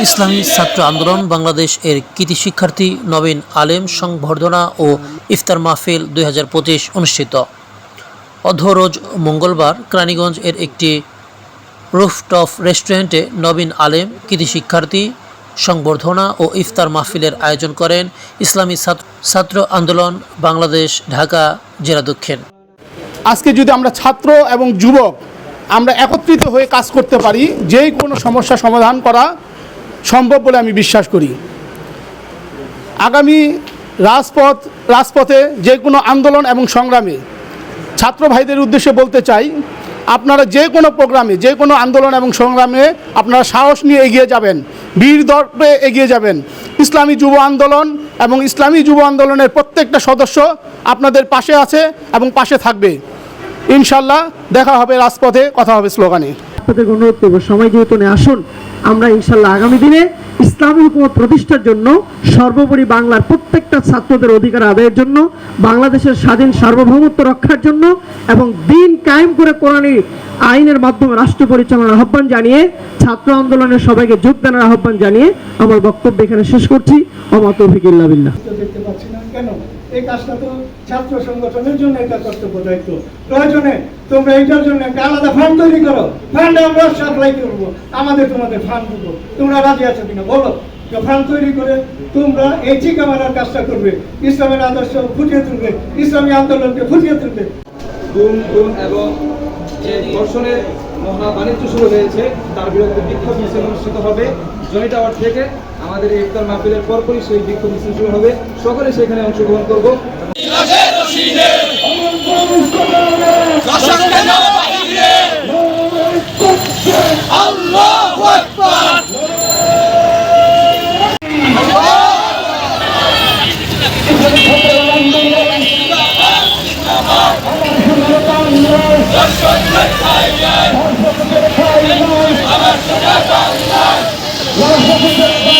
ইসলামী ছাত্র আন্দোলন বাংলাদেশ এর কৃতি শিক্ষার্থী নবীন আলেম সংবর্ধনা ও ইফতার মাহফিল দুই হাজার পঁচিশ অনুষ্ঠিত। অধরোজ মঙ্গলবার কেরানীগঞ্জ এর একটি রুফটপ রেস্টুরেন্টে নবীন আলেম কৃতি শিক্ষার্থী সংবর্ধনা ও ইফতার মাহফিলের আয়োজন করেন ইসলামী ছাত্র- ছাত্র আন্দোলন বাংলাদেশ, ঢাকা, জেলা দক্ষিণ। আজকে যদি আমরা ছাত্র এবং যুবক আমরা একত্রিত হয়ে কাজ করতে পারি, যেই কোনো সমস্যা সমাধান করা সম্ভব বলে আমি বিশ্বাস করি। আগামী রাজপথ, রাজপথে যে কোনো আন্দোলন এবং সংগ্রামে ছাত্র ভাইদের উদ্দেশ্যে বলতে চাই, আপনারা যে কোনো প্রোগ্রামে যে কোনো আন্দোলন এবং সংগ্রামে আপনারা সাহস নিয়ে এগিয়ে যাবেন, বীর দর্পে এগিয়ে যাবেন। ইসলামী যুব আন্দোলন এবং ইসলামী যুব আন্দোলনের প্রত্যেকটা সদস্য আপনাদের পাশে আছে এবং পাশে থাকবে। ইনশাল্লাহ দেখা হবে রাজপথে, কথা হবে স্লোগানে। আপনাদের অনুরোধ করব, সময় যেহেতু আসুন আমরা ইনশাল্লাহ আগামী দিনে ইসলামী হুকুমত প্রতিষ্ঠার জন্য সর্বোপরি বাংলার প্রত্যেকটা ছাত্রদের অধিকার আদায়ের জন্য, বাংলাদেশের স্বাধীন সার্বভৌমত্ব রক্ষার জন্য এবং দিন কায়েম করে কোরআনী আইনের মাধ্যমে রাষ্ট্র পরিচালনার আহ্বান জানিয়ে, ছাত্র আন্দোলনের সবাইকে যোগদানের আহ্বান জানিয়ে আমার বক্তব্য এখানে শেষ করছি। অমত ফিকিল্লা বিল্লাহ। দেখতে পাচ্ছি না। কেন? এই কাজটা তো ছাত্র সংগঠনের জন্য এটা কর্তব্য দায়িত্ব প্রয়োজনে তোমরা এইটার জন্য একটা আলাদা ফান্ড তৈরি করো। ফান্ড আমরা সাপ্লাই করব, আমাদের তোমাদের ফান্ড দেবো। তোমরা রাজি আছো কিনা বলো? ফান্ড তৈরি করে তোমরা এই কাজটা করবে। ইসলামের আদর্শ ফুটিয়ে তুলবে, ইসলামী আন্দোলনকে ফুটিয়ে তুলবে। গুম গুম এবং যে ধর্ষণের মহা বাণিজ্য শুরু হয়েছে, তার বিরুদ্ধে বিক্ষোভ মিছিল অনুষ্ঠিত হবে। জয় থেকে আমাদের এই ইফতার মাহফিলের পরপরই সেই বিক্ষোভ মিছিল শুরু হবে। সকলে সেখানে অংশগ্রহণ করব। আমার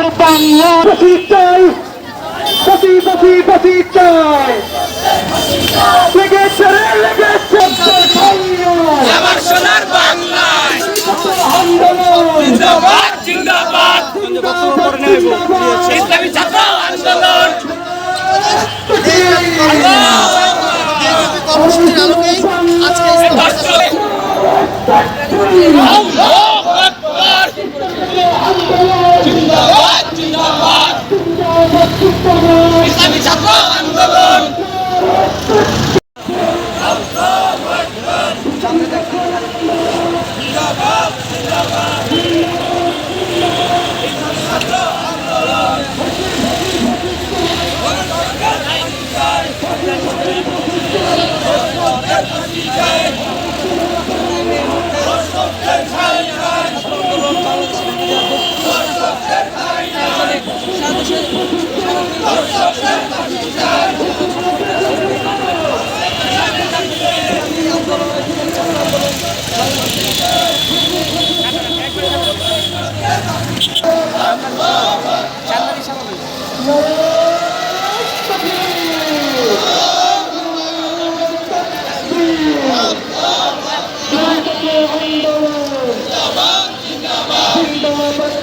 সোনার বাংলা বসি চাই বসি বসি বসি চাই লেগেছে রে লেগেছে আমার সোনার বাংলায়। আন্দোলন। জিন্দাবাদ জিন্দাবাদ। ইসলামী ছাত্র আন্দোলন আল্লাহু আকবার জিন্দাবাদ জিন্দাবাদ ইসলামী ছাত্র আন্দোলন। আন্দোলন